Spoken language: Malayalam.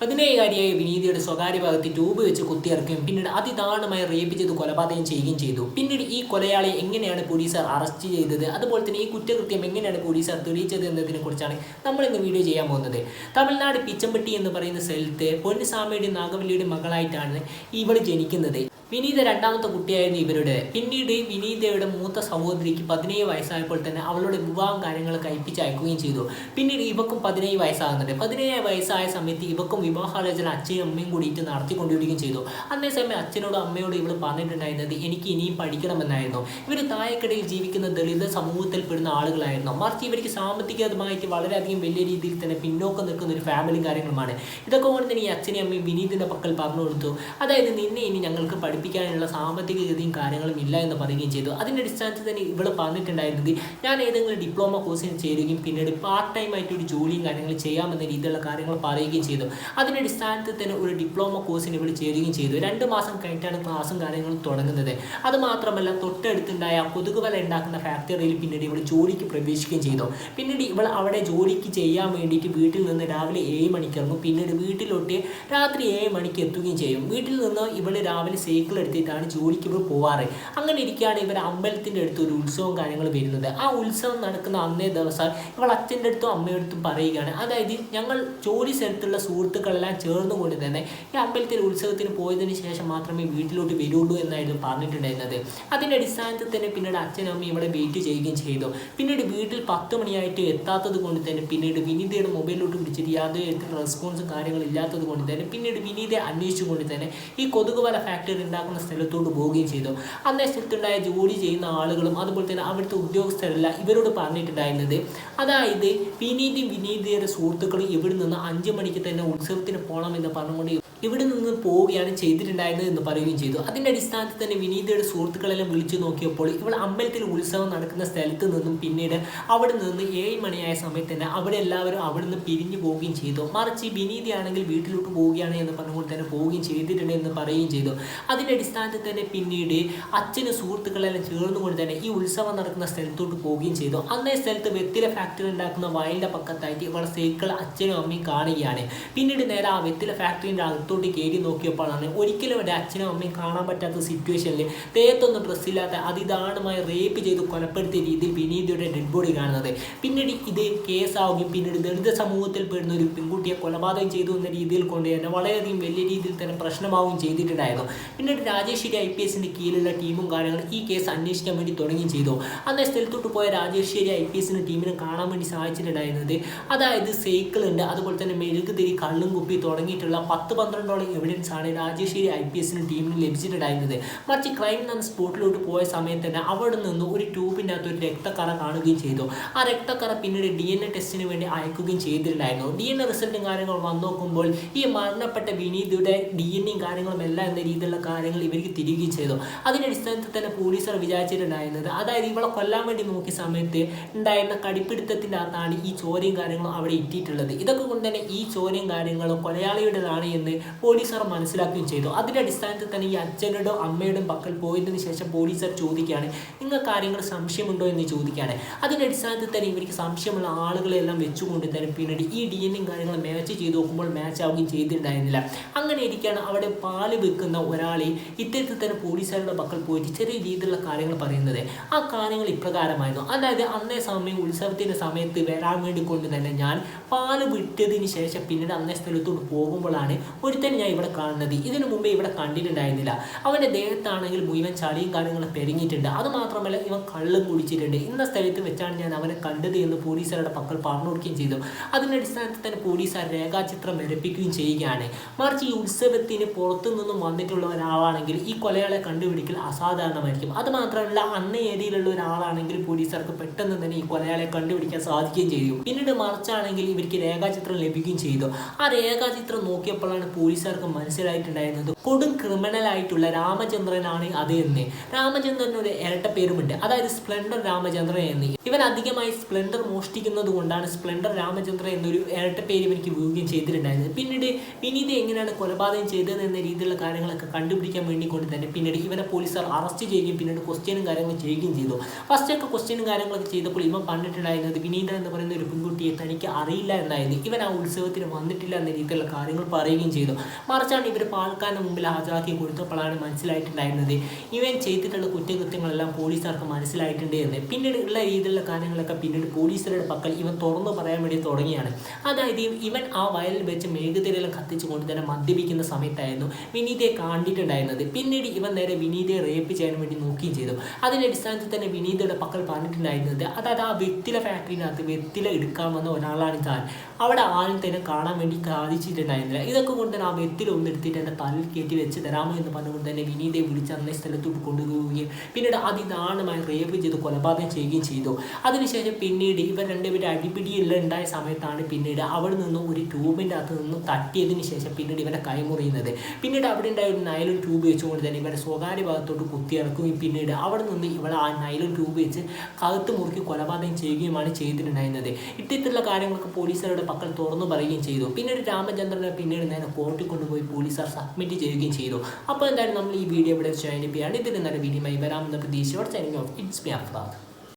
പതിനേഴുകാരിയായ വിനീതിയുടെ സ്വകാര്യ ഭാഗത്ത് ട്യൂബ് വെച്ച് കുത്തിയിറക്കുകയും പിന്നീട് അതിദാരുണമായി റേപ്പ് ചെയ്ത് കൊലപാതകം ചെയ്യുകയും ചെയ്തു. പിന്നീട് ഈ കൊലയാളെ എങ്ങനെയാണ് പോലീസുകാർ അറസ്റ്റ് ചെയ്തത്? അതുപോലെ തന്നെ ഈ കുറ്റകൃത്യം എങ്ങനെയാണ് പോലീസുകാർ തെളിയിച്ചത് എന്നതിനെ കുറിച്ചാണ് നമ്മൾ ഇന്ന് വീഡിയോ ചെയ്യാൻ പോകുന്നത്. തമിഴ്നാട് പിച്ചമ്പട്ടി എന്ന് പറയുന്ന സ്ഥലത്ത് പൊന്നുസാമയുടെയും നാഗവല്ലിയുടെയും മകളായിട്ടാണ് ഇവൾ ജനിക്കുന്നത്. വിനീത രണ്ടാമത്തെ കുട്ടിയായിരുന്നു ഇവരുടെ. പിന്നീട് വിനീതയുടെ മൂത്ത സഹോദരിക്ക് പതിനേഴ് വയസ്സായപ്പോൾ തന്നെ അവളുടെ വിവാഹം കാര്യങ്ങൾ കഴിപ്പിച്ച് അയക്കുകയും ചെയ്തു. പിന്നീട് ഇവക്കും പതിനേഴ് വയസ്സാകുന്നുണ്ട്. പതിനേഴ് വയസ്സായ സമയത്ത് ഇവക്കും വിവാഹാലോചന അച്ഛനും അമ്മയും കൂടിയിട്ട് നടത്തിക്കൊണ്ടിരിക്കുകയും ചെയ്തു. അതേസമയം അച്ഛനോടും അമ്മയോടും ഇവൾ പറഞ്ഞിട്ടുണ്ടായിരുന്നത് എനിക്ക് ഇനിയും പഠിക്കണമെന്നായിരുന്നു. ഇവർ താഴെക്കടയിൽ ജീവിക്കുന്ന ദളിത സമൂഹത്തിൽ പെടുന്ന ആളുകളായിരുന്നു. മറിച്ച് ഇവർക്ക് സാമ്പത്തികമായിട്ട് വളരെയധികം വലിയ രീതിയിൽ തന്നെ പിന്നോക്കം നിൽക്കുന്ന ഒരു ഫാമിലിയും കാര്യങ്ങളുമാണ്. ഇതൊക്കെ കൊണ്ട് തന്നെ ഈ അച്ഛനെയും അമ്മയും വിനീതിന്റെ പക്കൽ പറഞ്ഞു കൊടുത്തു. അതായത് നിന്നെ ഇനി ഞങ്ങൾക്ക് പഠിപ്പിക്കാനുള്ള സാമ്പത്തിക ഗതിയും കാര്യങ്ങളും ഇല്ല എന്ന് പറയുകയും ചെയ്തു. അതിന്റെ അടിസ്ഥാനത്തിൽ തന്നെ ഇവൾ പറഞ്ഞിട്ടുണ്ടായിരുന്നത് ഞാൻ ഏതെങ്കിലും ഡിപ്ലോമ കോഴ്സിന് ചേരുകയും പിന്നീട് പാർട്ട് ടൈം ആയിട്ട് ഒരു ജോലിയും കാര്യങ്ങളും ചെയ്യാമെന്ന രീതിയിലുള്ള കാര്യങ്ങൾ പറയുകയും ചെയ്തു. അതിന്റെ അടിസ്ഥാനത്തിൽ തന്നെ ഒരു ഡിപ്ലോമ കോഴ്സിന് ഇവൾ ചേരുകയും ചെയ്തു. രണ്ട് മാസം കഴിഞ്ഞിട്ടാണ് ക്ലാസ്സും കാര്യങ്ങളും തുടങ്ങുന്നത്. അത് മാത്രമല്ല തൊട്ടടുത്തുണ്ടായ കൊതുക് വല ഉണ്ടാക്കുന്ന ഫാക്ടറിയിൽ പിന്നീട് ഇവൾ ജോലിക്ക് പ്രവേശിക്കുകയും ചെയ്തു. പിന്നീട് ഇവൾ അവിടെ ജോലിക്ക് ചെയ്യാൻ വേണ്ടിയിട്ട് വീട്ടിൽ നിന്ന് രാവിലെ ഏഴ് മണിക്ക് ഇറങ്ങും. പിന്നീട് വീട്ടിലോട്ട് രാത്രി ഏഴ് മണിക്ക് എത്തുകയും ചെയ്യും. വീട്ടിൽ നിന്ന് ഇവൾ രാവിലെ സൈക്കിൾ എടുത്തിട്ടാണ് ജോലിക്ക് ഇവർ പോവാറ്. അങ്ങനെ ഇരിക്കുകയാണ് ഇവർ അമ്പലത്തിന്റെ അടുത്ത് ഒരു ഉത്സവം കാര്യങ്ങൾ വരുന്നത്. ആ ഉത്സവം നടക്കുന്ന അന്നേ ദിവസം ഇവൾ അച്ഛന്റെ അടുത്തും അമ്മയുടെ അടുത്തും പറയുകയാണ് അതായത് ഞങ്ങൾ ജോലി സ്ഥലത്തുള്ള സുഹൃത്തുക്കളെല്ലാം ചേർന്നുകൊണ്ട് തന്നെ ഈ അമ്പലത്തിൽ ഉത്സവത്തിന് പോയതിന് ശേഷം മാത്രമേ വീട്ടിലോട്ട് വരുള്ളൂ എന്നായിരുന്നു പറഞ്ഞിട്ടുണ്ടായിരുന്നത്. അതിന്റെ അടിസ്ഥാനത്തിൽ തന്നെ പിന്നീട് അച്ഛനും അമ്മയും ഇവിടെ വെയിറ്റ് ചെയ്യുകയും ചെയ്തു. പിന്നീട് വീട്ടിൽ പത്ത് മണിയായിട്ട് എത്താത്തത് കൊണ്ട് തന്നെ പിന്നീട് വിനീതയുടെ മൊബൈലിലോട്ട് വിളിച്ചിട്ട് യാതൊരു തരത്തിലുള്ള റെസ്പോൺസും കാര്യങ്ങളും ഇല്ലാത്തത് കൊണ്ട് തന്നെ പിന്നീട് വിനീതയെ അന്വേഷിച്ചുകൊണ്ട് തന്നെ ഈ കൊതുക് വല ഫാക്ടറി ഉണ്ടാക്കുന്ന സ്ഥലത്തോട്ട് പോവുകയും ചെയ്തു. അന്നേ സ്ഥലത്തുണ്ടായ ജോലി ചെയ്യുന്ന ആളുകളും അതുപോലെ തന്നെ അവിടുത്തെ ഉദ്യോഗസ്ഥരെല്ലാം ഇവരോട് പറഞ്ഞിട്ടുണ്ടായിരുന്നത് അതായത് വിനീതി വിനീതിയുടെ സുഹൃത്തുക്കളും ഇവിടെ നിന്ന് അഞ്ച് മണിക്ക് തന്നെ ഉത്സവത്തിന് പോകണമെന്ന് പറഞ്ഞുകൊണ്ട് ഇവിടെ നിന്ന് പോവുകയാണ് ചെയ്തിട്ടുണ്ടായിരുന്നത് എന്ന് പറയുകയും ചെയ്തു. അതിന്റെ അടിസ്ഥാനത്തിൽ തന്നെ വിനീതയുടെ സുഹൃത്തുക്കളെല്ലാം വിളിച്ചു നോക്കിയപ്പോൾ ഇവൾ അമ്പലത്തിൽ ഉത്സവം നടക്കുന്ന സ്ഥലത്ത് നിന്നും പിന്നീട് അവിടെ നിന്ന് ഏഴ് മണിയായ സമയത്ത് തന്നെ അവിടെ എല്ലാവരും അവിടെ നിന്ന് പിരിഞ്ഞു പോവുകയും ചെയ്തു. മറിച്ച് വിനീതയാണെങ്കിൽ വീട്ടിലോട്ട് പോവുകയാണ് എന്ന് പറഞ്ഞുകൊണ്ട് തന്നെ പോവുകയും ചെയ്തിട്ടുണ്ട് എന്ന് പറയുകയും ചെയ്തു. അതിന്റെ അടിസ്ഥാനത്തിൽ തന്നെ പിന്നീട് അച്ഛന് സുഹൃത്തുക്കളെല്ലാം ചേർന്നുകൊണ്ട് തന്നെ ഈ ഉത്സവം നടക്കുന്ന സ്ഥലത്തോട്ട് പോവുകയും ചെയ്തു. അന്നേ സ്ഥലത്ത് വെത്തില ഫാക്ടറി ഉണ്ടാക്കുന്ന വയലിന്റെ പക്കത്തായിട്ട് ഇവളെ സൈക്കിൾ അച്ഛനും അമ്മയും കാണുകയാണ്. പിന്നീട് നേരെ ആ വെത്തില ഫാക്ടറിന്റെ അകത്തോട്ട് കയറി നോക്കിയപ്പോഴാണ് ഒരിക്കലും എന്റെ അച്ഛനും അമ്മയും കാണാൻ പറ്റാത്ത സിറ്റുവേഷനിൽ തേത്തൊന്നും ഡ്രസ്സില്ലാത്ത അതിദാരുണമായി റേപ്പ് ചെയ്ത് കൊലപ്പെടുത്തിയ രീതിയിൽ വിനീതയുടെ ഡെഡ് ബോഡി കാണുന്നത്. പിന്നീട് ഇത് കേസാവുകയും പിന്നീട് ദളിത സമൂഹത്തിൽ പെടുന്ന ഒരു പെൺകുട്ടിയെ കൊലപാതകം ചെയ്തു എന്ന രീതിയിൽ കൊണ്ട് തന്നെ വളരെയധികം വലിയ രീതിയിൽ തന്നെ പ്രശ്നമാവുകയും ചെയ്തിട്ടുണ്ടായിരുന്നു. പിന്നീട് രാജേശ്വരി ഐ പി എസിന്റെ കീഴിലുള്ള ടീമും കാര്യങ്ങളും ഈ കേസ് അന്വേഷിക്കാൻ വേണ്ടി തുടങ്ങുകയും ചെയ്തു. അന്നേ സ്ഥലത്തോട്ട് പോയ രാജേശ്വരി ഐ പി എസിന്റെ ടീമിനെ കാണാൻ വേണ്ടി സഹായിച്ചിട്ടുണ്ടായിരുന്നത് അതായത് സൈക്കിൾ ഉണ്ട് അതുപോലെ തന്നെ മെഴുകുതിരി കള്ളും കുപ്പി തുടങ്ങിയിട്ടുള്ള പത്ത് പന്ത്രണ്ടോളം എവിഡൻസ് ആണ് രാജേശ്വരി ഐ പി എസിന് ടീമിന് ലഭിച്ചിട്ടുണ്ടായിരുന്നത്. മറിച്ച് ക്രൈം നടന്ന സ്പോട്ടിലോട്ട് പോയ സമയത്ത് തന്നെ അവിടെ നിന്ന് ഒരു ട്യൂബിന്റെ അകത്ത് ഒരു രക്തക്കറ കാണുകയും ചെയ്തു. ആ രക്തക്കറ പിന്നീട് ഡി എൻ എ ടെസ്റ്റിന് വേണ്ടി അയക്കുകയും ചെയ്തിട്ടുണ്ടായിരുന്നു. ഡി എൻ എ റിസൾട്ടും കാര്യങ്ങളും വന്നു നോക്കുമ്പോൾ ഈ മരണപ്പെട്ട വിനീതയുടെ ഡി എൻ എയും കാര്യങ്ങളും എല്ലാം എന്ന രീതിയിലുള്ള കാര്യങ്ങൾ ഇവർക്ക് തിരികുകയും ചെയ്തു. അതിന്റെ അടിസ്ഥാനത്തിൽ തന്നെ പോലീസർ വിചാരിച്ചിട്ടുണ്ടായിരുന്നത്. അതായത് ഇവളെ കൊല്ലാൻ വേണ്ടി നോക്കിയ സമയത്ത് ഉണ്ടായിരുന്ന കടിപ്പിടുത്തത്തിന്റെ അകത്താണ് ഈ ചോരയും കാര്യങ്ങളും അവിടെ ഇട്ടിട്ടുള്ളത്. ഇതൊക്കെ കൊണ്ട് തന്നെ ഈ ചോരയും കാര്യങ്ങളും കൊലയാളിയുടേതാണ് എന്ന് പോലീസുകാർ മനസ്സിലാക്കുകയും ചെയ്തു. അതിന്റെ അടിസ്ഥാനത്തിൽ തന്നെ ഈ അച്ഛനുടെയോ അമ്മയുടെയും പക്കൽ പോയതിനു ശേഷം പോലീസുകാർ ചോദിക്കുകയാണ് നിങ്ങൾ കാര്യങ്ങൾ സംശയമുണ്ടോ? എന്ന് ചോദിക്കുകയാണ്. അതിന്റെ അടിസ്ഥാനത്തിൽ തന്നെ ഇവർക്ക് സംശയമുള്ള ആളുകളെല്ലാം വെച്ചുകൊണ്ട് തന്നെ പിന്നീട് ഈ ഡി എൻ എയും കാര്യങ്ങൾ മാച്ച് ചെയ്ത് നോക്കുമ്പോൾ മാച്ച് ആവുകയും ചെയ്തിട്ടുണ്ടായിരുന്നില്ല. അങ്ങനെ ഇരിക്കുകയാണ് അവിടെ പാൽ വെക്കുന്ന ഒരാളെ ഇത്തരത്തിൽ തന്നെ പോലീസുകാരുടെ പക്കൽ പോയിട്ട് ചെറിയ രീതിയിലുള്ള കാര്യങ്ങൾ പറയുന്നത്. ആ കാര്യങ്ങൾ ഇപ്രകാരമായിരുന്നു. അതായത് അന്നേ സമയം ഉത്സവത്തിന്റെ സമയത്ത് വരാൻ വേണ്ടി കൊണ്ട് തന്നെ ഞാൻ പാൽ വിട്ടതിന് ശേഷം പിന്നീട് അന്നേ സ്ഥലത്തോട്ട് പോകുമ്പോഴാണ് ഒരുത്തൻ ഞാൻ ഇവിടെ കാണുന്നത്. ഇതിനു മുമ്പേ ഇവിടെ കണ്ടിട്ടുണ്ടായിരുന്നില്ല. അവന്റെ ദേഹത്താണെങ്കിൽ മുഴുവൻ ചളിയും കാര്യങ്ങളും പെരുങ്ങിയിട്ടുണ്ട്. അതുമാത്രമല്ല ഇവൻ കള്ളും കുടിച്ചിട്ടുണ്ട്. ഇന്ന സ്ഥലത്ത് വെച്ചാണ് ഞാൻ അവനെ കണ്ടത് എന്ന് പോലീസുകാരുടെ പക്കൽ പറഞ്ഞു കൊടുക്കുകയും ചെയ്തു. അതിന്റെ അടിസ്ഥാനത്തിൽ തന്നെ പോലീസുകാർ രേഖാചിത്രം വരപ്പിക്കുകയും ചെയ്യുകയാണ്. മറിച്ച് ഈ ഉത്സവത്തിന് പുറത്തു നിന്നും വന്നിട്ടുള്ള ഒരാളാണെങ്കിൽ ഈ കൊലയാളെ കണ്ടുപിടിക്കൽ അസാധാരണമായിരിക്കും. അതുമാത്രമല്ല അന്ന ഏരിയയിലുള്ള ഒരാളാണെങ്കിൽ പോലീസുകാർക്ക് പെട്ടെന്ന് തന്നെ ഈ കൊലയാളെ കണ്ടുപിടിക്കാൻ സാധിക്കുകയും ചെയ്തു. പിന്നീട് മറിച്ചാണെങ്കിൽ ഇവർക്ക് രേഖാചിത്രം ലഭിക്കുകയും ചെയ്തു. ആ രേഖാചിത്രം നോക്കിയപ്പോഴാണ് പോലീസുകാർക്ക് മനസ്സിലായിട്ടുണ്ടായിരുന്നത് കൊടും ക്രിമിനൽ ആയിട്ടുള്ള രാമചന്ദ്രനാണ് അത് എന്ന്. രാമചന്ദ്രന് ഒരു ഇരട്ട പേരുമുണ്ട്. അതായത് സ്പ്ലെൻഡർ രാമചന്ദ്രൻ എന്ന്. ഇവൻ അധികമായി സ്പ്ലെൻഡർ മോഷ്ടിക്കുന്നത് കൊണ്ടാണ് സ്പ്ലെൻഡർ രാമചന്ദ്രൻ എന്നൊരു ഇരട്ട പേര് ഇവനിക്ക് വീഴുകയും ചെയ്തിട്ടുണ്ടായിരുന്നത്. പിന്നീട് വിനീത് എങ്ങനെയാണ് കൊലപാതകം ചെയ്തത് എന്ന രീതിയിലുള്ള കാര്യങ്ങളൊക്കെ കണ്ടുപിടിക്കാൻ വേണ്ടി കൊണ്ട് തന്നെ പിന്നീട് ഇവനെ പോലീസുകാർ അറസ്റ്റ് ചെയ്യുകയും പിന്നീട് ക്വസ്റ്റ്യനും കാര്യങ്ങളും ചെയ്യുകയും ചെയ്തു. ഫസ്റ്റ് ഒക്കെ ക്വസ്റ്റ്യനും കാര്യങ്ങളൊക്കെ ചെയ്തപ്പോൾ ഇവൻ പറഞ്ഞിട്ടുണ്ടായിരുന്നത് വിനീത എന്ന് പറയുന്ന ഒരു പെൺകുട്ടിയെ തനിക്ക് അറിയില്ല എന്നായിരുന്നു. ഇവൻ ആ ഉത്സവത്തിന് വന്നിട്ടില്ല എന്ന രീതിയിലുള്ള കാര്യങ്ങൾ പറയുകയും ചെയ്തു. മറിച്ചാണ് ഇവർ പാൽക്കാരുടെ മുമ്പിൽ ഹാജരാക്കി കൊടുത്തപ്പോഴാണ് മനസ്സിലായിട്ടുണ്ടായിരുന്നത്. ഇവൻ ചെയ്തിട്ടുള്ള കുറ്റകൃത്യങ്ങളെല്ലാം പോലീസുകാർക്ക് മനസ്സിലായിട്ടുണ്ട് എന്ന്. പിന്നീട് ഉള്ള രീതിയിലുള്ള കാര്യങ്ങളൊക്കെ പിന്നീട് പോലീസുകാരുടെ പക്കൽ ഇവൻ തുറന്നു പറയാൻ വേണ്ടി തുടങ്ങിയാണ്. അതായത് ഇവൻ ആ വയലിൽ വെച്ച് മെഴുകുതിരെല്ലാം കത്തിച്ചുകൊണ്ട് തന്നെ മദ്യപിക്കുന്ന സമയത്തായിരുന്നു വിനീതയെ കണ്ടിട്ടുണ്ടായിരുന്നത്. പിന്നീട് ഇവൻ നേരെ വിനീതയെ റേപ്പ് ചെയ്യാൻ വേണ്ടി നോക്കുകയും ചെയ്തു. അതിന്റെ അടിസ്ഥാനത്തിൽ തന്നെ വിനീതയുടെ പക്കൽ പറഞ്ഞിട്ടുണ്ടായിരുന്നത് അതായത് ആ വെത്തില ഫാക്ടറിനകത്ത് വെത്തില എടുക്കാൻ വന്ന ഒരാളാണ് താൻ. അവിടെ ആരും തന്നെ കാണാൻ വേണ്ടി സാധിച്ചിട്ടുണ്ടായിരുന്നില്ല. ഇതൊക്കെ കൊണ്ട് വെത്തില ഒന്ന് എടുത്തിട്ട് എന്റെ തലയിൽ കയറ്റി വെച്ച് തരാമോ എന്ന് പറഞ്ഞുകൊണ്ട് തന്നെ വിനീതയെ വിളിച്ച് അന്നേ സ്ഥലത്തോട്ട് കൊണ്ടുപോവുകയും പിന്നീട് അതിദാരുണമായി റേപ്പ് ചെയ്ത് കൊലപാതകം ചെയ്യുകയും ചെയ്തു. അതിനുശേഷം പിന്നീട് ഇവർ രണ്ടുപേരും അടിപിടിയെല്ലാം ഉണ്ടായ സമയത്താണ് പിന്നീട് അവിടെ നിന്നും ഒരു ട്യൂബിന്റെ അകത്ത് നിന്നും തട്ടിയതിന് ശേഷം പിന്നീട് ഇവരെ കൈമുറിയുന്നത്. പിന്നീട് അവിടെ ഉണ്ടായ ഒരു നൈലൺ ട്യൂബ് വെച്ചുകൊണ്ട് തന്നെ ഇവരുടെ സ്വകാര്യ ഭാഗത്തോട്ട് കുത്തിയിറക്കുകയും പിന്നീട് അവിടെ നിന്ന് ഇവളെ ആ നൈലൺ ട്യൂബ് വെച്ച് കഴുത്ത് മുറുക്കി കൊലപാതകം ചെയ്യുകയുമാണ് ചെയ്തിട്ടുണ്ടായിരുന്നത്. ഇത്തരത്തിലുള്ള കാര്യങ്ങളൊക്കെ പോലീസുകാരുടെ പക്കൽ തുറന്നു പറയുകയും ചെയ്തു. പിന്നീട് രാമചന്ദ്രനെ പിന്നീട് നേരെ കോർട്ടിൽ കൊണ്ടുപോയി പോലീസുകാർ സബ്മിറ്റ് ചെയ്യുകയും ചെയ്തു. അപ്പോൾ എന്തായാലും നമ്മൾ ഈ വീഡിയോ ഇവിടെ വെച്ച് അതിന്റെ ഇതിൽ നല്ല വീഡിയോയുമായി വരാമെന്ന പ്രതീക്ഷയോടെ ചൈനിങ് ഓഫ് ഇറ്റ്സ് മി അഫ്താദ്